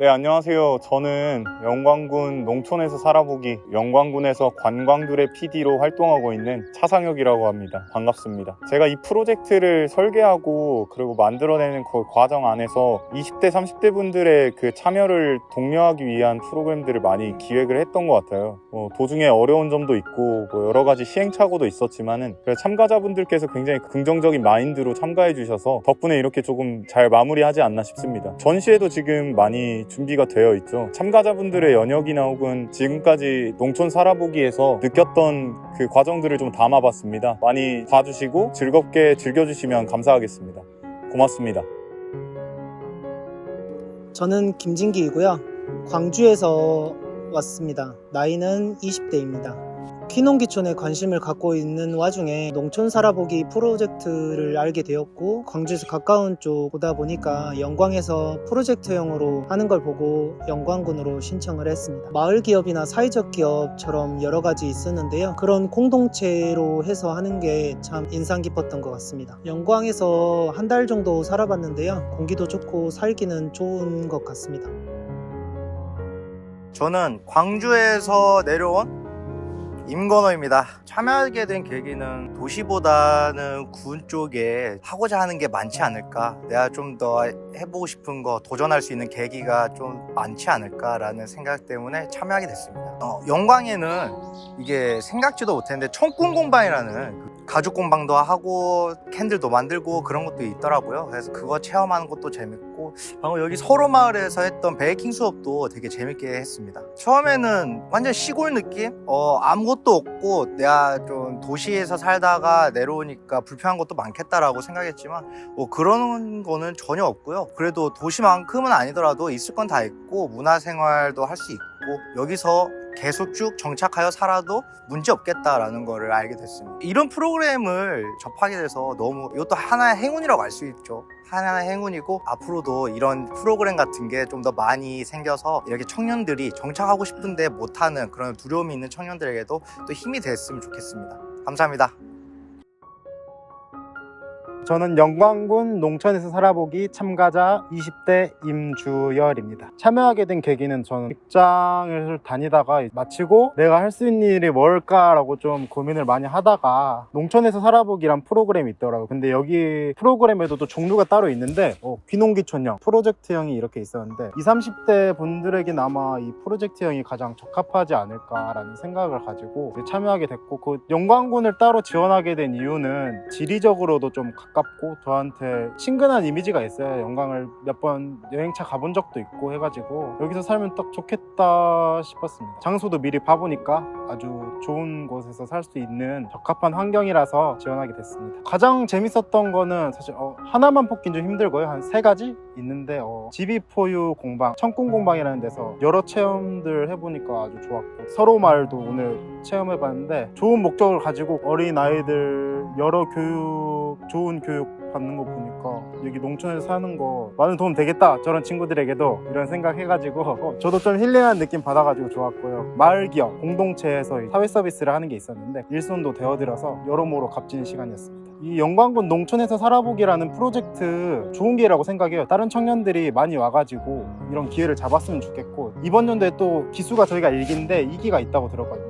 네, 안녕하세요. 저는 영광군 농촌에서 살아보기 영광군에서 관광둘의 PD로 활동하고 있는 차상혁이라고 합니다. 반갑습니다. 제가 이 프로젝트를 설계하고 그리고 만들어내는 그 과정 안에서 20대, 30대 분들의 그 참여를 독려하기 위한 프로그램들을 많이 기획을 했던 것 같아요. 뭐 도중에 어려운 점도 있고 뭐 여러 가지 시행착오도 있었지만은 참가자분들께서 굉장히 긍정적인 마인드로 참가해 주셔서 덕분에 이렇게 조금 잘 마무리하지 않나 싶습니다. 전시회도 지금 많이 준비가 되어 있죠. 참가자분들의 연역이나 혹은 지금까지 농촌 살아보기에서 느꼈던 그 과정들을 좀 담아봤습니다. 많이 봐주시고 즐겁게 즐겨주시면 감사하겠습니다. 고맙습니다. 저는 김진기이고요. 광주에서 왔습니다. 나이는 20대입니다. 귀농귀촌에 관심을 갖고 있는 와중에 농촌 살아보기 프로젝트를 알게 되었고 광주에서 가까운 쪽 오다 보니까 영광에서 프로젝트형으로 하는 걸 보고 영광군으로 신청을 했습니다. 마을 기업이나 사회적 기업처럼 여러 가지 있었는데요. 그런 공동체로 해서 하는 게 참 인상 깊었던 것 같습니다. 영광에서 한 달 정도 살아봤는데요. 공기도 좋고 살기는 좋은 것 같습니다. 저는 광주에서 내려온 임건호입니다. 참여하게 된 계기는 도시보다는 군 쪽에 하고자 하는 게 많지 않을까. 내가 좀 더 해보고 싶은 거 도전할 수 있는 계기가 좀 많지 않을까라는 생각 때문에 참여하게 됐습니다. 어, 영광에는 이게 생각지도 못했는데 청군 공방이라는 그 가죽 공방도 하고 캔들도 만들고 그런 것도 있더라고요. 그래서 그거 체험하는 것도 재밌고 방금 여기 서로 마을에서 했던 베이킹 수업도 되게 재밌게 했습니다. 처음에는 완전 시골 느낌? 어, 아무것도 없고 내가 좀 도시에서 살다가 내려오니까 불편한 것도 많겠다라고 생각했지만 뭐 그런 거는 전혀 없고요. 그래도 도시만큼은 아니더라도 있을 건 다 있고 문화 생활도 할 수 있고 여기서 계속 쭉 정착하여 살아도 문제 없겠다라는 거를 알게 됐습니다. 이런 프로그램을 접하게 돼서 너무 이것도 하나의 행운이라고 알 수 있죠. 하나의 행운이고 앞으로도 이런 프로그램 같은 게 좀 더 많이 생겨서 이렇게 청년들이 정착하고 싶은데 못하는 그런 두려움이 있는 청년들에게도 또 힘이 됐으면 좋겠습니다. 감사합니다. 저는 영광군 농촌에서 살아보기 참가자 20대 임주열입니다. 참여하게 된 계기는 저는 직장을 다니다가 마치고 내가 할 수 있는 일이 뭘까라고 좀 고민을 많이 하다가 농촌에서 살아보기란 프로그램이 있더라고요. 근데 여기 프로그램에도 또 종류가 따로 있는데 어, 귀농귀촌형, 프로젝트형이 이렇게 있었는데 20, 30대 분들에게는 아마 이 프로젝트형이 가장 적합하지 않을까라는 생각을 가지고 참여하게 됐고 그 영광군을 따로 지원하게 된 이유는 지리적으로도 좀 가깝고 저한테 친근한 이미지가 있어요. 영광을 몇 번 여행차 가본 적도 있고 해가지고 여기서 살면 딱 좋겠다 싶었습니다. 장소도 미리 봐보니까 아주 좋은 곳에서 살 수 있는 적합한 환경이라서 지원하게 됐습니다. 가장 재밌었던 거는 사실 어, 하나만 뽑긴 좀 힘들고요. 한 세 가지 있는데 어, 지비포유 공방, 청군 공방이라는 데서 여러 체험들 해보니까 아주 좋았고 서로 말도 오늘 체험해봤는데 좋은 목적을 가지고 어린 아이들 여러 교육 좋은 교육 받는 거 보니까 여기 농촌에서 사는 거 많은 도움 되겠다 저런 친구들에게도 이런 생각 해가지고. 어, 저도 좀 힐링한 느낌 받아가지고 좋았고요. 마을 기업 공동체에서 사회 서비스를 하는 게 있었는데 일손도 되어드려서 여러모로 값진 시간이었습니다. 이 영광군 농촌에서 살아보기라는 프로젝트 좋은 기회라고 생각해요. 다른 청년들이 많이 와가지고 이런 기회를 잡았으면 좋겠고 이번 연도에 또 기수가 저희가 일기인데 2기가 있다고 들었거든요. 꼭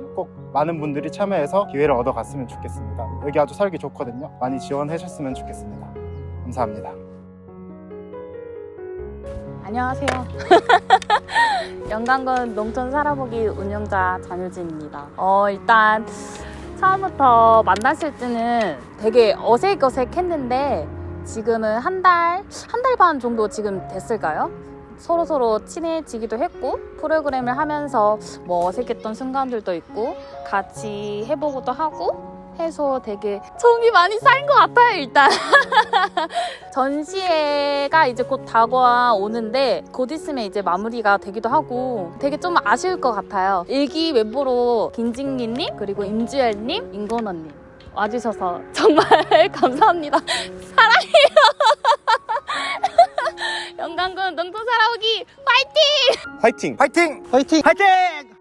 많은 분들이 참여해서 기회를 얻어갔으면 좋겠습니다 여기 아주 살기 좋거든요 많이 지원해 주셨으면 좋겠습니다 감사합니다 안녕하세요. 영광군 농촌 살아보기 운영자 장유진입니다. 어, 일단 처음부터 만났을 때는 되게 어색어색했는데 지금은 한 달, 한 달 반 정도 지금 됐을까요? 서로 서로 친해지기도 했고 프로그램을 하면서 뭐 어색했던 순간들도 있고 같이 해보고도 하고 해서 되게 정이 많이 쌓인 것 같아요 일단 전시회가 이제 곧 다가오는데 곧 있으면 이제 마무리가 되기도 하고 되게 좀 아쉬울 것 같아요. 일기 멤버로 김진기님 그리고 임주열님, 임건원님 와주셔서 정말 감사합니다. 사랑해요. 영광군 농촌 살아오기 화이팅! 화이팅! 파이팅! 화이팅! 파이팅!